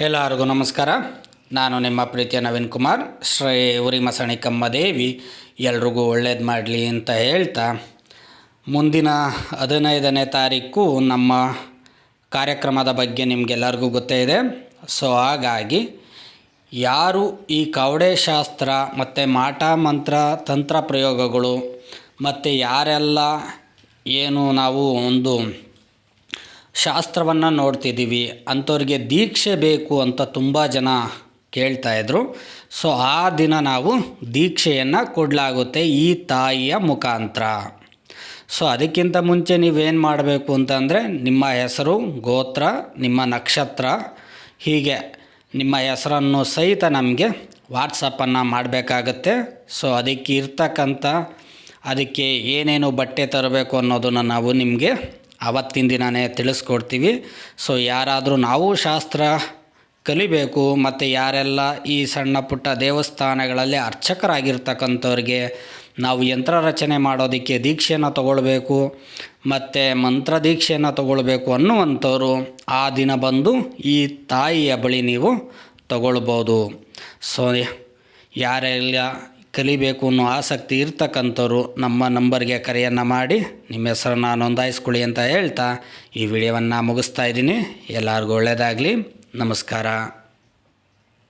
ಎಲ್ಲರಿಗೂ ನಮಸ್ಕಾರ. ನಾನು ನಿಮ್ಮ ಪ್ರೀತಿಯ ನವೀನ್ ಕುಮಾರ್. ಶ್ರೀ ಉರಿ ಮಸಣಿಕಮ್ಮ ದೇವಿ, ಎಲ್ರಿಗೂ ಒಳ್ಳೇದು ಮಾಡಲಿ ಅಂತ ಹೇಳ್ತಾ, ಮುಂದಿನ ಹದಿನೈದನೇ ತಾರೀಕು ನಮ್ಮ ಕಾರ್ಯಕ್ರಮದ ಬಗ್ಗೆ ನಿಮಗೆಲ್ಲರಿಗೂ ಗೊತ್ತೇ ಇದೆ. ಸೊ ಹಾಗಾಗಿ, ಯಾರು ಈ ಕವಡೆ ಶಾಸ್ತ್ರ ಮತ್ತು ಮಾಟ ಮಂತ್ರ ತಂತ್ರ ಪ್ರಯೋಗಗಳು ಮತ್ತು ಯಾರೆಲ್ಲ ಏನು ನಾವು ಒಂದು ಶಾಸ್ತ್ರವನ್ನು ನೋಡ್ತಿದ್ದೀವಿ. ಅಂಥವ್ರಿಗೆ ದೀಕ್ಷೆ ಬೇಕು ಅಂತ ತುಂಬ ಜನ ಕೇಳ್ತಾಯಿದ್ರು ಸೊ, ಆ ದಿನ ನಾವು ದೀಕ್ಷೆಯನ್ನು ಕೊಡಲಾಗುತ್ತೆ ಈ ತಾಯಿಯ ಮುಖಾಂತರ. ಸೊ, ಅದಕ್ಕಿಂತ ಮುಂಚೆ ನೀವೇನು ಮಾಡಬೇಕು ಅಂತಂದರೆ ನಿಮ್ಮ ಹೆಸರು, ಗೋತ್ರ, ನಿಮ್ಮ ನಕ್ಷತ್ರ, ಹೀಗೆ ನಿಮ್ಮ ಹೆಸರನ್ನು ಸಹಿತ ನಮಗೆ ವಾಟ್ಸಪ್ಪನ್ನು ಮಾಡಬೇಕಾಗತ್ತೆ. ಸೊ, ಅದಕ್ಕೆ ಇರ್ತಕ್ಕಂಥ, ಅದಕ್ಕೆ ಏನೇನು ಬಟ್ಟೆ ತರಬೇಕು ಅನ್ನೋದನ್ನು ನಾವು ನಿಮಗೆ ಆವತ್ತಿನ ದಿನವೇ ತಿಳಿಸ್ಕೊಡ್ತೀವಿ. ಸೊ ಯಾರಾದರೂ ನಾವು ಶಾಸ್ತ್ರ ಕಲಿಬೇಕು, ಮತ್ತು ಯಾರೆಲ್ಲ ಈ ಸಣ್ಣ ಪುಟ್ಟ ದೇವಸ್ಥಾನಗಳಲ್ಲಿ ಅರ್ಚಕರಾಗಿರ್ತಕ್ಕಂಥವ್ರಿಗೆ ನಾವು ಯಂತ್ರ ರಚನೆ ಮಾಡೋದಕ್ಕೆ ದೀಕ್ಷೆಯನ್ನು ತಗೊಳ್ಬೇಕು, ಮತ್ತು ಮಂತ್ರ ದೀಕ್ಷೆಯನ್ನು ತಗೊಳ್ಬೇಕು ಅನ್ನುವಂಥವ್ರು ಆ ದಿನ ಬಂದು ಈ ತಾಯಿಯ ಬಳಿ ನೀವು ತಗೊಳ್ಬೋದು. ಸೊ ಯಾರೆಲ್ಲ ಕಲಿಬೇಕು ಅನ್ನೋ ಆಸಕ್ತಿ ಇರ್ತಕ್ಕಂಥವ್ರು ನಮ್ಮ ನಂಬರ್ಗೆ ಕರೆಯನ್ನು ಮಾಡಿ ನಿಮ್ಮ ಹೆಸರನ್ನು ನೋಂದಾಯಿಸ್ಕೊಳ್ಳಿ ಅಂತ ಹೇಳ್ತಾ ಈ ವಿಡಿಯೋವನ್ನು ಮುಗಿಸ್ತಾ ಇದ್ದೀನಿ. ಎಲ್ಲರಿಗೂ ಒಳ್ಳೆಯದಾಗಲಿ. ನಮಸ್ಕಾರ.